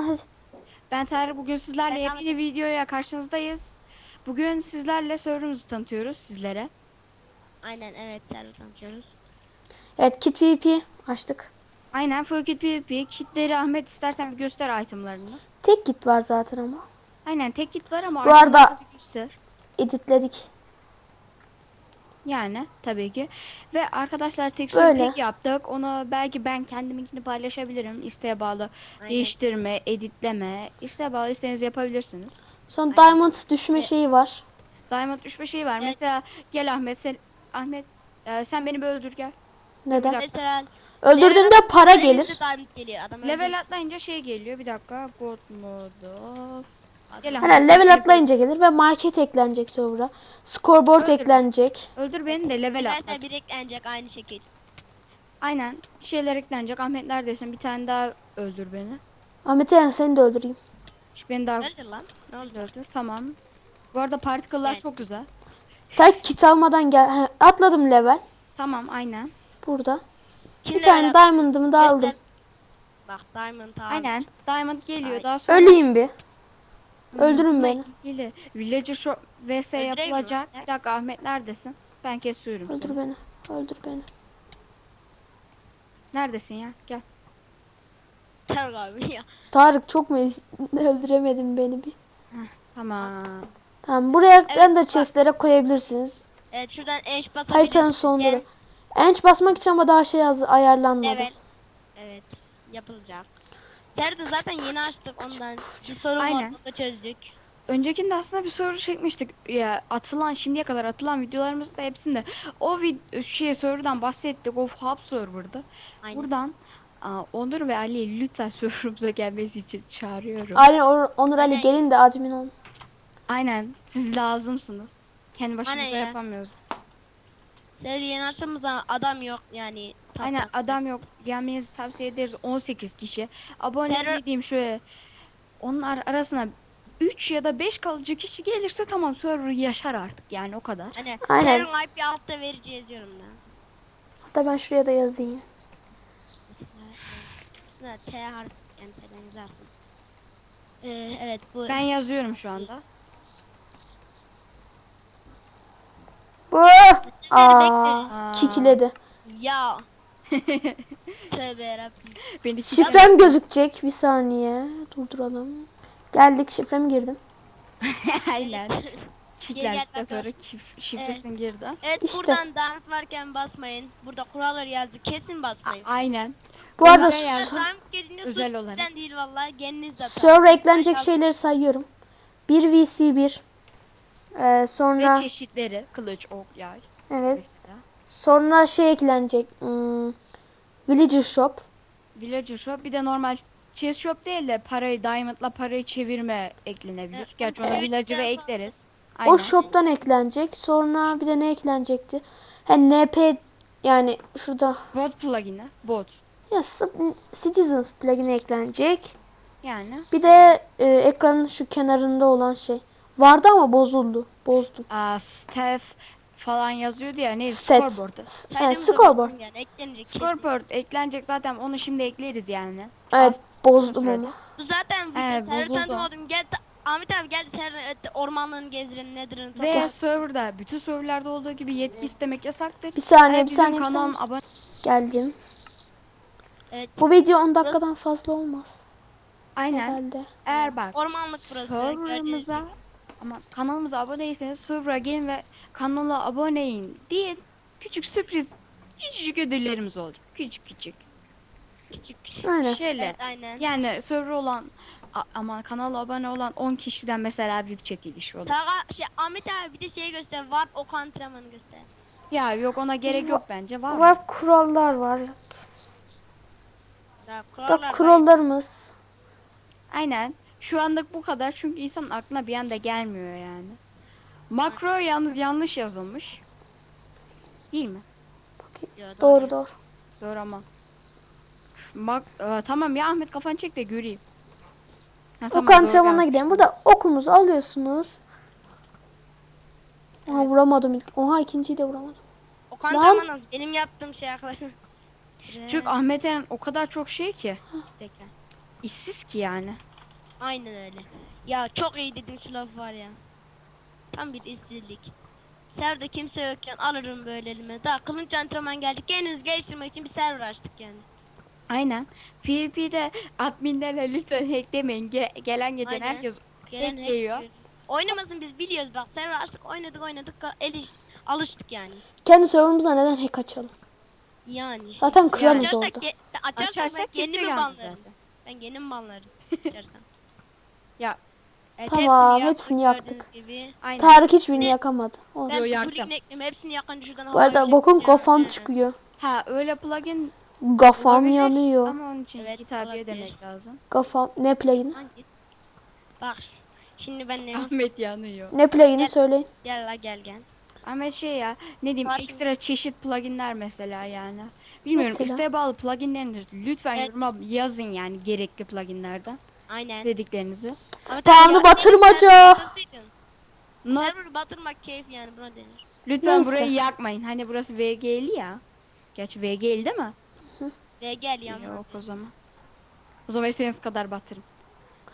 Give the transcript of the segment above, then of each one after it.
Aa, hadi. Ben Tarık bugün sizlerle Selam. yepyeni videoya karşınızdayız. Bugün sizlerle serverımızı tanıtıyoruz sizlere. Aynen evet server tanıtıyoruz. Evet kit PvP açtık. Aynen full kit PvP. Kitleri Ahmet istersen bir göster itemlarını. Tek kit var zaten ama. Aynen tek kit var ama Bu arada- bir göster. Editledik. Yani tabii ki. Ve arkadaşlar tek pack yaptık. Onu belki ben kendiminkini paylaşabilirim. İsteğe bağlı. Aynen. Değiştirme, editleme. isteğe bağlı isteğinizi yapabilirsiniz. Sonra diamond düşme şeyi var. Diamond düşme şeyi var. Evet. Mesela gel Ahmet sen Ahmet e, sen beni bir öldür gel. Neden? Mesela Öldürdüğümde para gelir. Diamond geliyor. Adam Level atlayınca şey geliyor. Bir dakika. God mode of. Gel Hani level atlayınca gelir ve market eklenecek sonra. Scoreboard Öldür. eklenecek. Öldür beni de level atla. Mesela bir eklenecek aynı şekil. Aynen. Bir şeyler eklenecek. Ahmet neredesin? Bir tane daha öldür beni. Ahmet Eren seni de öldüreyim. Şu beni daha Nerede lan? Ne oldu? öldür. Tamam. Bu arada particle'lar Evet. çok güzel. Tek kit almadan gel. He, atladım level. Tamam aynen. Burada. Kim Bir tane level- diamond'ımı da aldım. Bak Diamond abi. Aynen. Diamond geliyor. Ay. Daha sonra Öleyim bir. Öldürün beni. ilgili Villager Shop vs Öldüreyim mi? yapılacak. Ne? Bir dakika Ahmet neredesin? Ben kesiyorum Öldür seni. beni. Öldür beni. Neredesin ya? Gel. Terör abi ya. Tarık çok mu öldüremedin beni bir. Tamam. Tamam buraya Evet, ender bak. chestlere koyabilirsiniz. Evet şuradan enş basabilirsiniz. Haritanın sonları. Enç basmak için ama daha şey yaz ayarlanmadı. Evet. Evet. Yapılacak. Serdi zaten yeni açtık ondan. Bir sorun Aynen. var onu da çözdük. Öncekinde aslında bir soru çekmiştik. Ya atılan şimdiye kadar atılan videolarımızda hepsinde o vid şey serverdan bahsettik. O hub server'dı. Aynen. Buradan aa, Onur ve Ali'yi lütfen serverımıza gelmesi için çağırıyorum. Aynen Onur, Onur Ali gelin de admin olun. Aynen. Siz lazımsınız. Kendi başımıza Aynen ya. yapamıyoruz biz. Serdi yeni açtığımızda adam yok yani. Aynen adam yok. Gelmenizi tavsiye ederiz. 18 kişi. Abone Server- dediğim şöyle. Onun ar- arasına 3 ya da 5 kalıcı kişi gelirse tamam server yaşar artık yani o kadar. Hani Aynen. Server'ın IP altta vereceğiz yazıyorum da. Hatta ben şuraya da yazayım. Aslında T harfi T'den yazarsın. Ee, evet bu. Ben yazıyorum şu anda. Bu Aa, kikiledi. Ya. Tövbe yarabbim. Beni Şifrem gözükecek. Bir saniye. Durduralım. Geldik şifremi girdim. Aynen. bak sonra kif- şifresini girdi. Evet İşte. buradan diamond varken basmayın. Burada kurallar yazdı. Kesin basmayın. Aynen. Bu arada s- gelince Özel olarak. değil vallahi. Kendiniz de atın. server eklenecek şeyleri sayıyorum. 1 vs 1. Ee, Ve sonra çeşitleri kılıç, ok, yay evet. mesela. Sonra şey eklenecek. Hmm, Villager Shop. Villager shop bir de normal chest shop değil de parayı diamondla parayı çevirme eklenebilir. Gerçi villager'a sonra- ekleriz. Aynen. O shop'tan eklenecek. Sonra bir de ne eklenecekti? Ha NP yani şurada Bot plugin'i. Bot. ya Citizens plugin'i eklenecek. Yani. Bir de e, ekranın şu kenarında olan şey. Vardı ama bozuldu. Bozdum. Aa, staff falan yazıyordu ya. Neydi? Stat. Scoreboard'da. Evet, Saydığımızda scoreboard. Yani eklenecek. Scoreboard eklenecek zaten onu şimdi ekleriz yani. Evet Az kısa bozdum sürede. onu. Bu zaten bu server bozuldu. tanıtmadım. Gel Ahmet abi gel sen ormanlığını gezdirin nedir'ini Ve serverda bütün serverlerde olduğu gibi yetki istemek yasaktır. Bir saniye Eğer bir bizim saniye bir kanalım saniye. abone Geldim. Evet. Bu video 10 dakikadan fazla olmaz. Aynen. Herhalde. Eğer bak Ormanlık burası. serverımıza ama kanalımıza abone değilseniz server'a gelin ve kanala aboneyin diye küçük sürpriz küçücük ödüllerimiz olacak. Küçük küçük. Küçük. Aynen. Şöyle. Evet aynen. Yani server olan a- ama kanala abone olan 10 kişiden mesela bir çekiliş olur. Taga, şey, Ahmet abi bir de şey göster. Var ok antrenmanı göster. Ya yok ona gerek yok bence. Var mı? Var kurallar var. Daha Da kurallar var. kurallarımız. Aynen. Şu anlık bu kadar çünkü insanın aklına bir anda gelmiyor yani. Makro yalnız yanlış yazılmış. Değil mi? Yo, Doğru doğru. Doğru ama. Mak Aa, tamam ya Ahmet kafanı çek de göreyim. Ha, Ok tamam, antrenmanına gidelim. Burada okumuzu alıyorsunuz. Oha vuramadım ilk. Oha ikinciyi de vuramadım. Ok antrenmanı benim yaptığım şey arkadaşlar. Çünkü Ahmet Eren o kadar çok şey ki. Zeka. işsiz ki yani. Aynen öyle. Ya çok iyi dedim şu laf var ya. Tam bir işsizlik. Serverda kimse yokken alırım böyle elime. Daha kılınç antrenman geldik. Kendinizi geliştirmek için bir server açtık yani. Aynen. PvP'de adminlerle lütfen hacklemeyin. Ge- gelen geçen Aynen. herkes Gelen Hackliyor. hack- Oynamasın biz biliyoruz bak server açtık oynadık oynadık eliş alıştık yani. Kendi serverımıza neden hack açalım? Yani. Zaten kralız Açarsak, orada. açarsak Açarsak ben kimse gelmez banlarım. zaten. Ben kendim banlarım. açarsam. Ya. Evet, Tamam, hepsini hepsini yaktık gördüğünüz Gibi. Aynen. Tarık hiçbirini yakamadı. Olsun. Ben Yo, yaktım. Hepsini yakınca şuradan Bu arada bokun kafam çıkıyor. Ha öyle plugin Kafam olabilir yanıyor. Ama onun için Evet, hitabiye olabilir. demek lazım. Kafam ne plugin'i? Hangi? Bak şimdi ben ne Ahmet yanıyor. Ne plugin'i Gel. söyleyin. Gel la gel gel. Ama şey ya ne diyeyim Var ekstra çeşit pluginler mesela yani. Bilmiyorum Mesela? isteğe bağlı pluginleriniz lütfen Evet. yoruma yazın yani gerekli pluginlerden. Aynen. istediklerinizi. Tabii batırmaca. No, Server batırmak keyif yani buna denir. lütfen Neyse. burayı yakmayın. Hani burası VG'li ya. Gerçi VG'li değil mi? Ve gel yalnız. Yok o zaman. O zaman istediğiniz kadar batırın.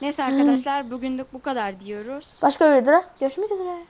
Neyse arkadaşlar bugünlük bu kadar diyoruz. Başka bir videoda görüşmek üzere.